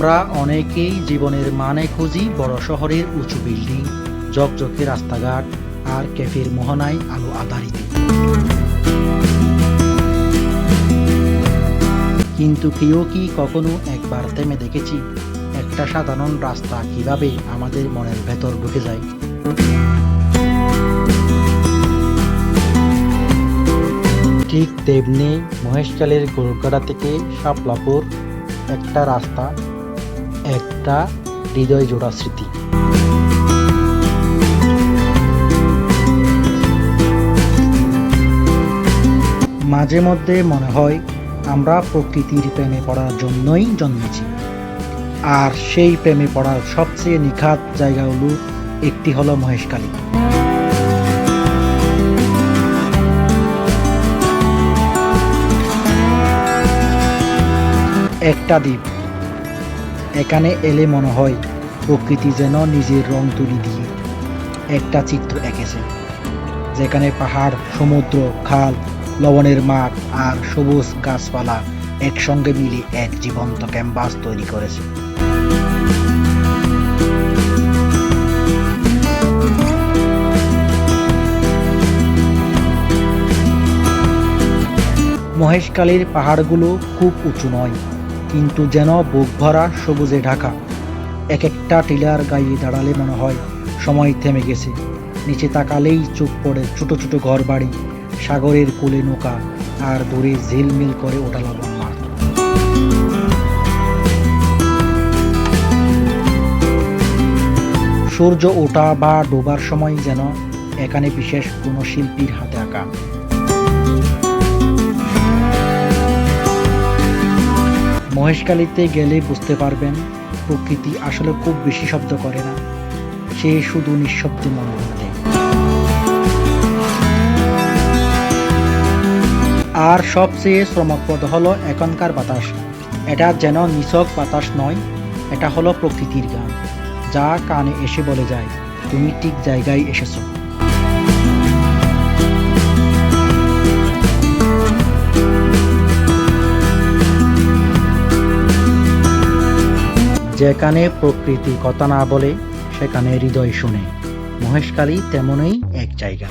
আমরা অনেকেই জীবনের মানে খুঁজি বড় শহরের উঁচু বিল্ডিং, ঝকঝকে রাস্তাঘাট আর ক্যাফের মোহনায় আলো আধারিত। কিন্তু কেউ কি কখনো একবার থেমে দেখেছি, একটা সাধারণ রাস্তা কীভাবে আমাদের মনের ভেতর ঢুকে যায়? ঠিক তেমনি মহেশখালীর গোলকাটা থেকে শাপলাপুর একটা রাস্তা একটা হৃদয় জোড়া স্মৃতি। মাঝে মধ্যে মনে হয় আমরা প্রকৃতির প্রেমে পড়ার জন্যই জন্মেছি। আর সেই প্রেমে পড়ার সবচেয়ে নিখাত জায়গাগুলো একটি হলো মহেশখালী। একটা দ্বীপ এখানে এলে মনে হয় প্রকৃতি যেন নিজের রং তুলি দিয়ে একটা চিত্র এঁকেছে, যেখানে পাহাড়, সমুদ্র, খাল, লবণের মাঠ আর সবুজ গাছপালা একসঙ্গে মিলে এক জীবন্ত ক্যাম্পাস তৈরি করেছে। মহেশখালীর পাহাড়গুলো খুব উঁচু নয় কিন্তু যেন বুক ভরা সবুজে ঢাকা। এক একটা টিলার গায়ে দাঁড়ালে মনে হয় সময় থেমে গেছে। নিচে তাকালেই চোখ পড়ে ছোট ছোট ঘর বাড়ি সাগরের কোলে নৌকা আর দূরে ঝিলমিল করে ওঠা লবণ সূর্য ওঠা বা ডোবার সময় যেন এখানে বিশেষ কোনো শিল্পীর হাতে আঁকা। মহেশখালীতে গেলে বুঝতে পারবেন, প্রকৃতি আসলে খুব বেশি শব্দ করে না। সে শুধু নিঃশব্দে দেয় আর সবচেয়ে শ্রমপ্রদ হলো এখনকার বাতাস। এটা যেন নিছক বাতাস নয়, এটা হলো প্রকৃতির গান, যা কানে এসে বলে যায়, তুমি ঠিক জায়গায় এসেছ। যেখানে প্রকৃতি কথা না বলে সেখানে হৃদয় শুনে। মহেশকালী তেমনই এক জায়গা।